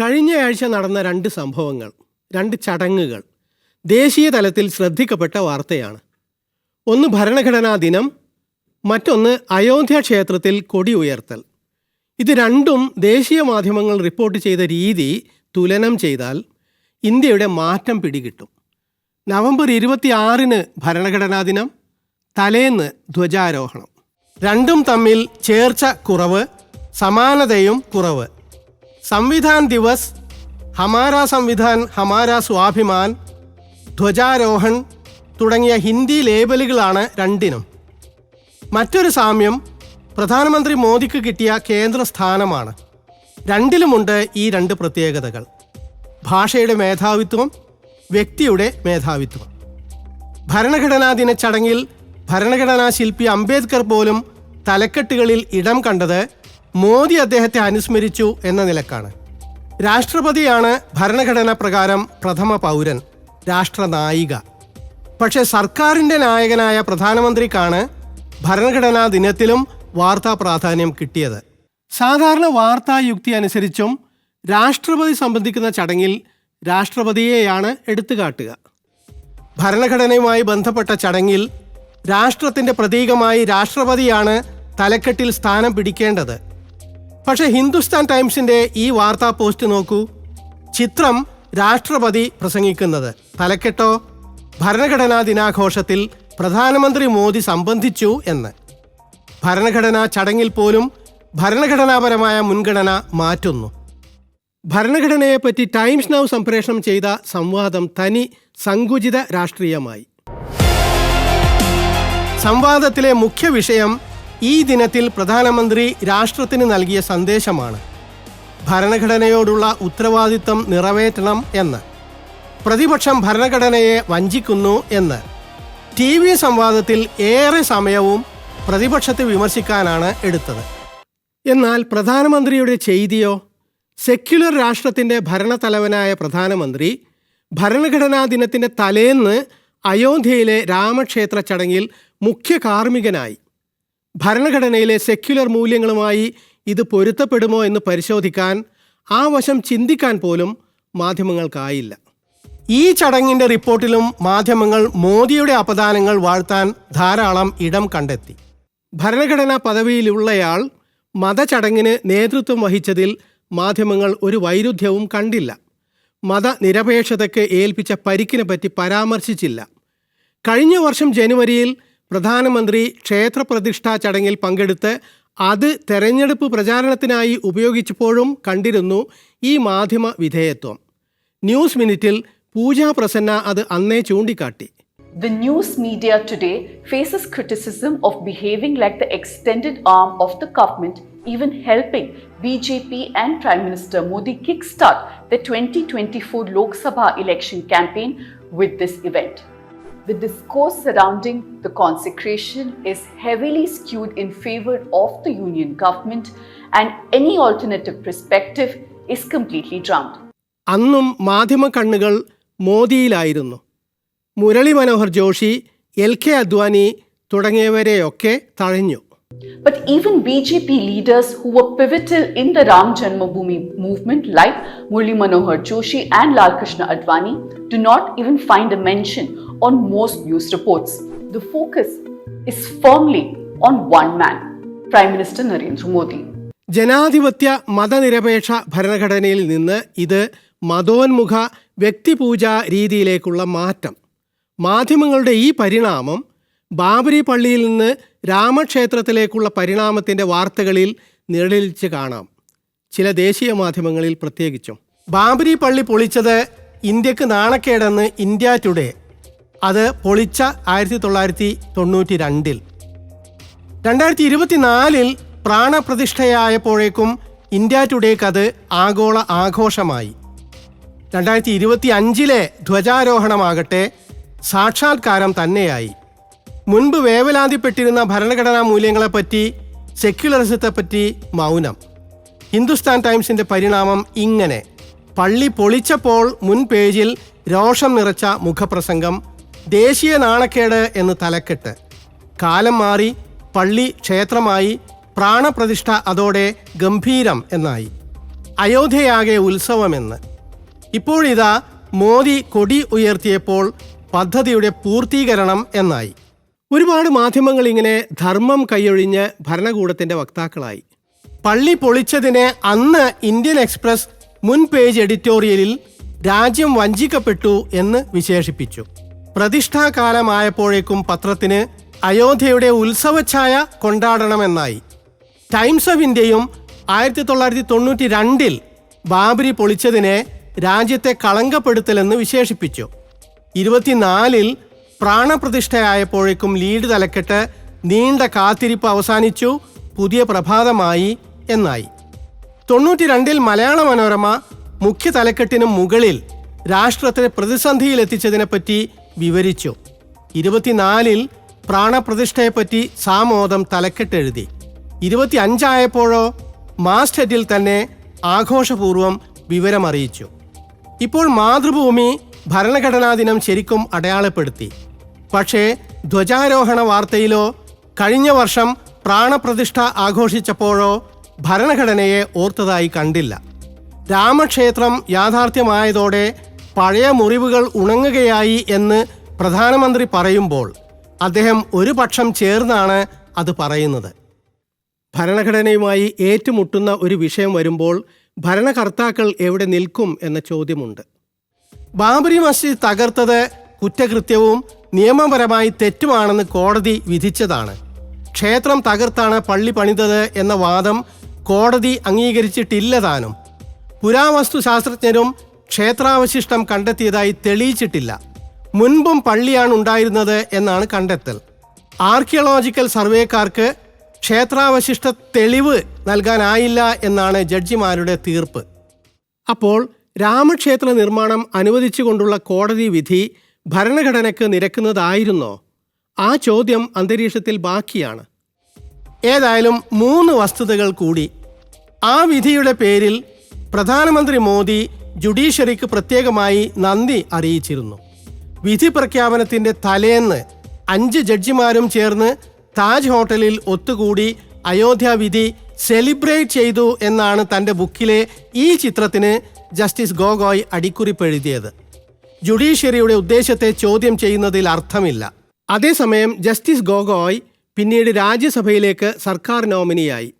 കഴിഞ്ഞയാഴ്ച നടന്ന രണ്ട് സംഭവങ്ങൾ രണ്ട് ചടങ്ങുകൾ ദേശീയ തലത്തിൽ ശ്രദ്ധിക്കപ്പെട്ട വാർത്തയാണ്. ഒന്ന് ഭരണഘടനാ ദിനം മറ്റൊന്ന് അയോധ്യ ക്ഷേത്രത്തിൽ കൊടി ഉയർത്തൽ. ഇത് രണ്ടും ദേശീയ മാധ്യമങ്ങൾ റിപ്പോർട്ട് ചെയ്ത രീതി തുലനം ചെയ്താൽ ഇന്ത്യയുടെ മാറ്റം പിടികിട്ടും. നവംബർ ഇരുപത്തിയാറിന് ഭരണഘടനാ ദിനം തലേന്ന് ധ്വജാരോഹണം. രണ്ടും തമ്മിൽ ചേർച്ച കുറവ് സമാനതയും കുറവ്. സംവിധാൻ ദിവസ് ഹമാര സംവിധാൻ ഹമാര സ്വാഭിമാൻ ധ്വജാരോഹൺ തുടങ്ങിയ ഹിന്ദി ലേബലുകളാണ് രണ്ടിനും. മറ്റൊരു സാമ്യം പ്രധാനമന്ത്രി മോദിക്ക് കിട്ടിയ കേന്ദ്ര സ്ഥാനമാണ്. രണ്ടിലുമുണ്ട് ഈ രണ്ട് പ്രത്യേകതകൾ. ഭാഷയുടെ മേധാവിത്വം വ്യക്തിയുടെ മേധാവിത്വം. ഭരണഘടനാ ദിന ചടങ്ങിൽ ഭരണഘടനാ ശില്പി അംബേദ്കർ പോലും തലക്കെട്ടുകളിൽ ഇടം കണ്ടത് മോദി അദ്ദേഹത്തെ അനുസ്മരിച്ചു എന്ന നിലക്കാണ്. രാഷ്ട്രപതിയാണ് ഭരണഘടന പ്രകാരം പ്രഥമ പൗരൻ രാഷ്ട്രനായിക പക്ഷേ സർക്കാരിന്റെ നായകനായ പ്രധാനമന്ത്രിക്കാണ് ഭരണഘടനാ ദിനത്തിലും വാർത്താ പ്രാധാന്യം കിട്ടിയത്. സാധാരണ വാർത്താ യുക്തി അനുസരിച്ചും രാഷ്ട്രപതി സംബന്ധിക്കുന്ന ചടങ്ങിൽ രാഷ്ട്രപതിയെയാണ് എടുത്തുകാട്ടുക. ഭരണഘടനയുമായി ബന്ധപ്പെട്ട ചടങ്ങിൽ രാഷ്ട്രത്തിന്റെ പ്രതീകമായി രാഷ്ട്രപതിയാണ് തലക്കെട്ടിൽ സ്ഥാനം പിടിക്കേണ്ടത്. പക്ഷെ ഹിന്ദുസ്ഥാൻ ടൈംസിന്റെ ഈ വാർത്താ പോസ്റ്റ് നോക്കൂ. ചിത്രം രാഷ്ട്രപതി പ്രസംഗിക്കുന്നത്. തലക്കെട്ടോ? ഭരണഘടനാ ദിനാഘോഷത്തിൽ പ്രധാനമന്ത്രി മോദി സംബന്ധിച്ചു എന്ന്. ഭരണഘടനാ ചടങ്ങിൽ പോലും ഭരണഘടനാപരമായ മുൻഗണന മാറ്റുന്നു. ഭരണഘടനയെപ്പറ്റി ടൈംസ് നൗ സംപ്രേഷണം ചെയ്ത സംവാദം തനി സങ്കുചിത രാഷ്ട്രീയമായി. സംവാദത്തിലെ മുഖ്യ വിഷയം ഈ ദിനത്തിൽ പ്രധാനമന്ത്രി രാഷ്ട്രത്തിന് നൽകിയ സന്ദേശമാണ്. ഭരണഘടനയോടുള്ള ഉത്തരവാദിത്തം നിറവേറ്റണം എന്ന്. പ്രതിപക്ഷം ഭരണഘടനയെ വഞ്ചിക്കുന്നു എന്ന്. ടി വി സംവാദത്തിൽ ഏറെ സമയവും പ്രതിപക്ഷത്തെ വിമർശിക്കാനാണ് എടുത്തത്. എന്നാൽ പ്രധാനമന്ത്രിയുടെ ചെയ്തിയോ? സെക്യുലർ രാഷ്ട്രത്തിന്റെ ഭരണത്തലവനായ പ്രധാനമന്ത്രി ഭരണഘടനാ ദിനത്തിന്റെ തലേന്ന് അയോധ്യയിലെ രാമക്ഷേത്ര ചടങ്ങിൽ മുഖ്യ കാർമ്മികനായി ഭരണഘടനയിലെ സെക്യുലർ മൂല്യങ്ങളുമായി ഇത് പൊരുത്തപ്പെടുമോ എന്ന് പരിശോധിക്കാൻ ആ വശം ചിന്തിക്കാൻ പോലും മാധ്യമങ്ങൾക്കായില്ല. ഈ ചടങ്ങിന്റെ റിപ്പോർട്ടിലും മാധ്യമങ്ങൾ മോദിയുടെ അപദാനങ്ങൾ വാഴ്ത്താൻ ധാരാളം ഇടം കണ്ടെത്തി. ഭരണഘടനാ പദവിയിലുള്ളയാൾ മതചടങ്ങിന് നേതൃത്വം വഹിച്ചതിൽ മാധ്യമങ്ങൾ ഒരു വൈരുദ്ധ്യവും കണ്ടില്ല. മതനിരപേക്ഷതയ്ക്ക് ഏൽപ്പിച്ച പരിക്കിനെ പറ്റി പരാമർശിച്ചില്ല. കഴിഞ്ഞ വർഷം ജനുവരിയിൽ പ്രധാനമന്ത്രി ക്ഷേത്രപ്രതിഷ്ഠാ ചടങ്ങിൽ പങ്കെടുത്ത് അത് തെരഞ്ഞെടുപ്പ് പ്രചാരണത്തിനായി ഉപയോഗിച്ചപ്പോഴും കണ്ടിരുന്നു ഈ മാധ്യമ വിധേയത്വം ന്യൂസ് മിനിറ്റിൽ പൂജാ പ്രസന്ന അത് അന്നേ ചൂണ്ടിക്കാട്ടി The news media today faces criticism of behaving like the extended arm of the government, even helping BJP and Prime Minister Modi kickstart the 2024 Lok Sabha election campaign with this event. The discourse surrounding the consecration is heavily skewed in favor of the union government, and any alternative perspective is completely drowned. അന്നും മാധ്യമ കണ്ണുകൾ മോദിയിലായിരുന്നു Murali Manohar Joshi L K Advani തുടങ്ങിയവരെയൊക്കെ തഴഞ്ഞു But even BJP leaders who were pivotal in the Ram Janmabhoomi movement, like Murli Manohar Joshi and Lal Krishna Advani, do not even find a mention on most news reports. The focus is firmly on one man, Prime Minister Narendra Modi. ജനാധിപത്യ മതനിരപേക്ഷ ഭരണഘടനയിൽ നിന്ന് ഇത് മതോന്മുഖ വ്യക്തിപൂജ രീതിയിലേക്കുള്ള മാറ്റം മാധ്യമങ്ങളുടെ ഈ പരിണാമം ബാബരി പള്ളിയിൽ നിന്ന് രാമക്ഷേത്രത്തിലേക്കുള്ള പരിണാമത്തിന്റെ വാർത്തകളിൽ നിഴലിച്ച് കാണാം ചില ദേശീയ മാധ്യമങ്ങളിൽ പ്രത്യേകിച്ചും ബാബരി പള്ളി പൊളിച്ചത് ഇന്ത്യയ്ക്ക് നാണക്കേടെന്ന് ഇന്ത്യ ടുഡേ അത് പൊളിച്ച ആയിരത്തി തൊള്ളായിരത്തി തൊണ്ണൂറ്റി രണ്ടിൽ രണ്ടായിരത്തി ഇരുപത്തിനാലിൽ പ്രാണപ്രതിഷ്ഠയായപ്പോഴേക്കും ഇന്ത്യ ടുഡേക്ക് അത് ആഗോള ആഘോഷമായി. രണ്ടായിരത്തി ഇരുപത്തി അഞ്ചിലെ ധ്വജാരോഹണമാകട്ടെ സാക്ഷാത്കാരം തന്നെയായി. മുൻപ് വേവലാതിപ്പെട്ടിരുന്ന ഭരണഘടനാ മൂല്യങ്ങളെപ്പറ്റി സെക്യുലറിസത്തെപ്പറ്റി മൗനം. ഹിന്ദുസ്ഥാൻ ടൈംസിന്റെ പരിണാമം ഇങ്ങനെ. പള്ളി പൊളിച്ചപ്പോൾ മുൻ പേജിൽ രോഷം നിറച്ച മുഖപ്രസംഗം ദേശീയ നാണക്കേട് എന്ന് തലക്കെട്ട്. കാലം മാറി പള്ളി ക്ഷേത്രമായി പ്രാണപ്രതിഷ്ഠ അതോടെ ഗംഭീരം എന്നായി. അയോധ്യയാകെ ഉത്സവമെന്ന്. ഇപ്പോഴിതാ മോദി കൊടി ഉയർത്തിയപ്പോൾ പദ്ധതിയുടെ പൂർത്തീകരണം എന്നായി. ഒരുപാട് മാധ്യമങ്ങൾ ഇങ്ങനെ ധർമ്മം കൈയൊഴിഞ്ഞ് ഭരണകൂടത്തിന്റെ വക്താക്കളായി. പള്ളി പൊളിച്ചതിനെ അന്ന് ഇന്ത്യൻ എക്സ്പ്രസ് മുൻ പേജ് എഡിറ്റോറിയലിൽ രാജ്യം വഞ്ചിക്കപ്പെട്ടു എന്ന് വിശേഷിപ്പിച്ചു. പ്രതിഷ്ഠാകാലമായപ്പോഴേക്കും പത്രത്തിന് അയോധ്യയുടെ ഉത്സവഛായ കൊണ്ടാടണമെന്നായി. ടൈംസ് ഓഫ് ഇന്ത്യയും ആയിരത്തി തൊള്ളായിരത്തി തൊണ്ണൂറ്റി രണ്ടിൽ ബാബരി പൊളിച്ചതിനെ രാജ്യത്തെ കളങ്കപ്പെടുത്തലെന്ന് വിശേഷിപ്പിച്ചു. ഇരുപത്തിനാലിൽ പ്രാണപ്രതിഷ്ഠയായപ്പോഴേക്കും ലീഡ് തലക്കെട്ട് നീണ്ട കാത്തിരിപ്പ് അവസാനിച്ചു പുതിയ പ്രഭാതമായി എന്നായി. തൊണ്ണൂറ്റി രണ്ടിൽ മലയാള മനോരമ മുഖ്യ തലക്കെട്ടിന് മുകളിൽ രാഷ്ട്രത്തെ പ്രതിസന്ധിയിലെത്തിച്ചതിനെപ്പറ്റി വിവരിച്ചു. ഇരുപത്തിനാലിൽ പ്രാണപ്രതിഷ്ഠയെപ്പറ്റി സാമോദം തലക്കെട്ടെഴുതി. ഇരുപത്തി അഞ്ചായപ്പോഴോ മാസ്റ്റഡിൽ തന്നെ ആഘോഷപൂർവം വിവരമറിയിച്ചു. ഇപ്പോൾ മാതൃഭൂമി ഭരണഘടനാ ദിനം ശരിക്കും അടയാളപ്പെടുത്തി. പക്ഷേ ധ്വജാരോഹണ വാർത്തയിലോ കഴിഞ്ഞ വർഷം പ്രാണപ്രതിഷ്ഠ ആഘോഷിച്ചപ്പോഴോ ഭരണഘടനയെ ഓർത്തതായി കണ്ടില്ല. രാമക്ഷേത്രം യാഥാർത്ഥ്യമായതോടെ പഴയ മുറിവുകൾ ഉണങ്ങുകയായി എന്ന് പ്രധാനമന്ത്രി പറയുമ്പോൾ അദ്ദേഹം ഒരു പക്ഷം ചേർന്നാണ് അത് പറയുന്നത്. ഭരണഘടനയുമായി ഏറ്റുമുട്ടുന്ന ഒരു വിഷയം വരുമ്പോൾ ഭരണകർത്താക്കൾ എവിടെ നിൽക്കും എന്ന ചോദ്യമുണ്ട്. ബാബരി മസ്ജിദ് തകർത്തത് കുറ്റകൃത്യവും നിയമപരമായി തെറ്റുമാണെന്ന് കോടതി വിധിച്ചതാണ്. ക്ഷേത്രം തകർത്താണ് പള്ളി പണിതത് എന്ന വാദം കോടതി അംഗീകരിച്ചിട്ടില്ല താനും. പുരാവസ്തു ശാസ്ത്രജ്ഞരും ക്ഷേത്രാവശിഷ്ടം കണ്ടെത്തിയതായി തെളിയിച്ചിട്ടില്ല. മുൻപും പള്ളിയാണ് ഉണ്ടായിരുന്നത് എന്നാണ് കണ്ടെത്തൽ. ആർക്കിയോളജിക്കൽ സർവേക്കാർക്ക് ക്ഷേത്രാവശിഷ്ട തെളിവ് നൽകാനായില്ല എന്നാണ് ജഡ്ജിമാരുടെ തീർപ്പ്. അപ്പോൾ രാമക്ഷേത്ര നിർമ്മാണം അനുവദിച്ചുകൊണ്ടുള്ള കോടതി വിധി ഭരണഘടനയ്ക്ക് നിരക്കുന്നതായിരുന്നോ? ആ ചോദ്യം അന്തരീക്ഷത്തിൽ ബാക്കിയാണ്. ഏതായാലും മൂന്ന് വസ്തുതകൾ കൂടി. ആ വിധിയുടെ പേരിൽ പ്രധാനമന്ത്രി മോദി ജുഡീഷ്യറിക്ക് പ്രത്യേകമായി നന്ദി അറിയിച്ചിരുന്നു. വിധി പ്രഖ്യാപനത്തിന്റെ തലേന്ന് അഞ്ച് ജഡ്ജിമാരും ചേർന്ന് താജ് ഹോട്ടലിൽ ഒത്തുകൂടി അയോധ്യ വിധി സെലിബ്രേറ്റ് ചെയ്തു എന്നാണ് തന്റെ ബുക്കിലെ ഈ ചിത്രത്തിന് ജസ്റ്റിസ് ഗോഗോയ് അടിക്കുറിപ്പ് എഴുതിയത് ജുഡീഷ്യറിയുടെ ഉദ്ദേശത്തെ ചോദ്യം ചെയ്യുന്നതിൽ അർത്ഥമില്ല. അതേസമയം ജസ്റ്റിസ് ഗോഗോയ് പിന്നീട് രാജ്യസഭയിലേക്ക് സർക്കാർ നോമിനിയായി.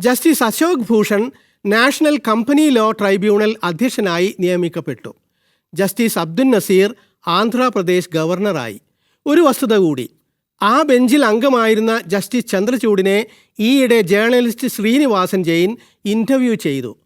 Justice Ashok Bhushan national company law tribunal അധ്യക്ഷനായി നിയമിക്കപ്പെട്ടു. ജസ്റ്റിസ് അബ്ദുൽ നസീർ ആന്ധ്രാപ്രദേശ് ഗവർണറായി. ഒരു വസ്തുത കൂടി. ആ ബെഞ്ചിൽ അംഗമായിരുന്ന ജസ്റ്റിസ് ചന്ദ്രചൂഡിനെ ഈയിടെ ജേർണലിസ്റ്റ് ശ്രീനിവാസൻ ജെയിൻ ഇന്റർവ്യൂ ചെയ്തു.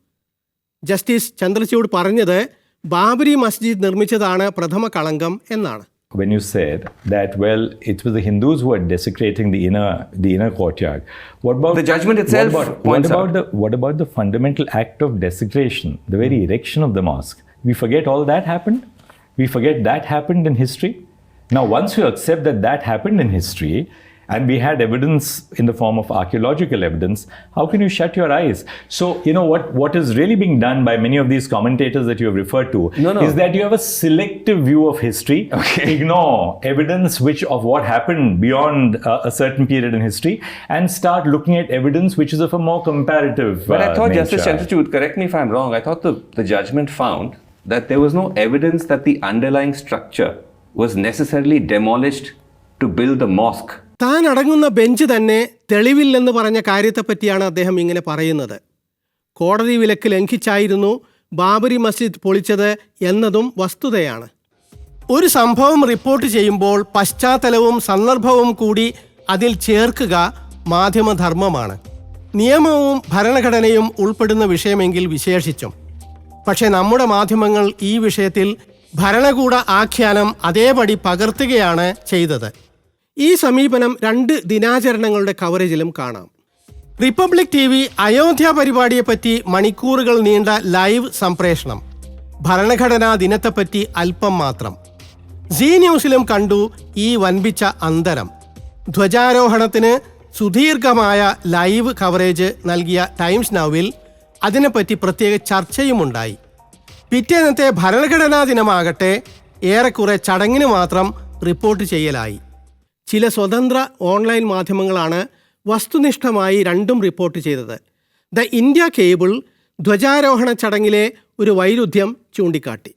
ജസ്റ്റിസ് ചന്ദ്രചൂഡ് പറഞ്ഞത് ബാബരി മസ്ജിദ് നിർമ്മിച്ചതാണ് പ്രഥമ കളങ്കം എന്നാണ്. When you said that well it was the hindus who were desecrating the inner the inner courtyard. What about The judgment itself what about, what about the what about the fundamental act of desecration the very hmm. erection of the mosque? We forget all that happened. We forget that happened in history. Now once you accept that that happened in history and we had evidence in the form of archaeological evidence how can you shut your eyes so you know what what is really being done by many of these commentators that you have referred to No, no. is that you have a selective view of history Okay. ignore evidence which of what happened beyond uh, a certain period in history and start looking at evidence which is of a more comparative But I uh, thought Justice nature. Chandrachud, correct me if I'm wrong, I thought the, the judgment found that there was no evidence that the underlying structure was necessarily demolished to build the mosque. താൻ അടങ്ങുന്ന bench തന്നെ തെളിവില്ലെന്ന് പറഞ്ഞ കാര്യത്തെപ്പറ്റിയാണ് അദ്ദേഹം ഇങ്ങനെ പറയുന്നത്. കോടതി വിലക്ക് ലംഘിച്ചായിരുന്നു ബാബരി മസ്ജിദ് പൊളിച്ചത് എന്നതും വസ്തുതയാണ്. ഒരു സംഭവം റിപ്പോർട്ട് ചെയ്യുമ്പോൾ പശ്ചാത്തലവും സന്ദർഭവും കൂടി അതിൽ ചേർക്കുക മാധ്യമധർമ്മമാണ്. നിയമവും ഭരണഘടനയും ഉൾപ്പെടുന്ന വിഷയമെങ്കിൽ വിശേഷിച്ചും. പക്ഷേ നമ്മുടെ മാധ്യമങ്ങൾ ഈ വിഷയത്തിൽ ഭരണകൂട ആഖ്യാനം അതേപടി പകർത്തുകയാണ് ചെയ്തത്. ഈ സമീപനം രണ്ട് ദിനാചരണങ്ങളുടെ കവറേജിലും കാണാം. റിപ്പബ്ലിക് ടി വി അയോധ്യ പരിപാടിയെപ്പറ്റി മണിക്കൂറുകൾ നീണ്ട ലൈവ് സംപ്രേഷണം. ഭരണഘടനാ ദിനത്തെപ്പറ്റി അല്പം മാത്രം. സി ന്യൂസിലും കണ്ടു ഈ വൻപിച്ച അന്തരം. ധ്വജാരോഹണത്തിന് സുദീർഘമായ ലൈവ് കവറേജ് നൽകിയ ടൈംസ് നൗവിൽ അതിനെപ്പറ്റി പ്രത്യേക ചർച്ചയുമുണ്ടായി പിറ്റേന്നത്തെ ഭരണഘടനാ ദിനമാകട്ടെ ഏറെക്കുറെ ചടങ്ങിന് മാത്രം റിപ്പോർട്ട് ചെയ്യലായി. ചില സ്വതന്ത്ര ഓൺലൈൻ മാധ്യമങ്ങളാണ് വസ്തുനിഷ്ഠമായി രണ്ടും റിപ്പോർട്ട് ചെയ്തത്. ദ ഇന്ത്യ കേബിൾ ധ്വജാരോഹണ ചടങ്ങിലെ ഒരു വൈരുദ്ധ്യം ചൂണ്ടിക്കാട്ടി.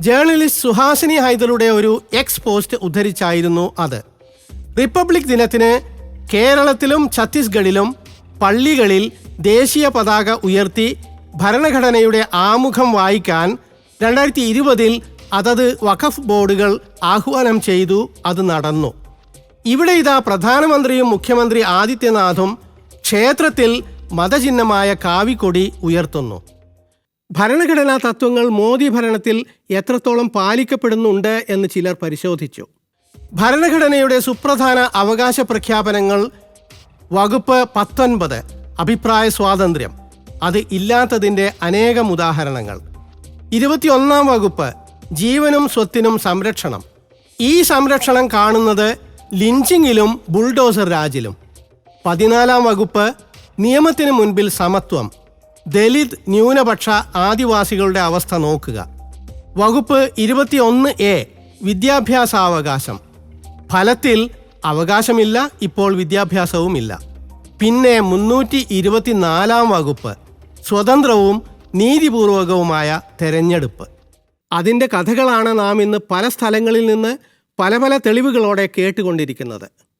ജേർണലിസ്റ്റ് സുഹാസിനി ഹൈദറുടെ ഒരു എക്സ് പോസ്റ്റ് ഉദ്ധരിച്ചായിരുന്നു അത്. റിപ്പബ്ലിക് ദിനത്തിന് കേരളത്തിലും ഛത്തീസ്ഗഡിലും പള്ളികളിൽ ദേശീയ പതാക ഉയർത്തി ഭരണഘടനയുടെ ആമുഖം വായിക്കാൻ രണ്ടായിരത്തി ഇരുപതിൽ അതത് വഖഫ് ബോർഡുകൾ ആഹ്വാനം ചെയ്തു അത് നടന്നു. ഇവിടെ ഇതാ പ്രധാനമന്ത്രിയും മുഖ്യമന്ത്രി ആദിത്യനാഥും ക്ഷേത്രത്തിൽ മതചിഹ്നമായ കാവിക്കൊടി ഉയർത്തുന്നു. ഭരണഘടനാ തത്വങ്ങൾ മോദി ഭരണത്തിൽ എത്രത്തോളം പാലിക്കപ്പെടുന്നുണ്ട് എന്ന് ചിലർ പരിശോധിച്ചു. ഭരണഘടനയുടെ സുപ്രധാന അവകാശ പ്രഖ്യാപനങ്ങൾ വകുപ്പ് പത്തൊൻപത് അഭിപ്രായ സ്വാതന്ത്ര്യം അത് ഇല്ലാത്തതിന്റെ അനേകം ഉദാഹരണങ്ങൾ. ഇരുപത്തിയൊന്നാം വകുപ്പ് ജീവനും സ്വത്തിനും സംരക്ഷണം. ഈ സംരക്ഷണം കാണുന്നത് ലിഞ്ചിങ്ങിലും ബുൾഡോസർ രാജിലും. പതിനാലാം വകുപ്പ് നിയമത്തിന് മുൻപിൽ സമത്വം. ദലിത് ന്യൂനപക്ഷ ആദിവാസികളുടെ അവസ്ഥ നോക്കുക. വകുപ്പ് ഇരുപത്തിയൊന്ന് എ വിദ്യാഭ്യാസാവകാശം. ഫലത്തിൽ അവകാശമില്ല ഇപ്പോൾ വിദ്യാഭ്യാസവുമില്ല. പിന്നെ മുന്നൂറ്റി ഇരുപത്തിനാലാം വകുപ്പ് സ്വതന്ത്രവും നീതിപൂർവകവുമായ തെരഞ്ഞെടുപ്പ്. അതിന്റെ കഥകളാണ് നാം ഇന്ന് പല സ്ഥലങ്ങളിൽ നിന്ന് പല പല തെളിവുകളോടെ കേട്ടുകൊണ്ടിരിക്കുന്നത്.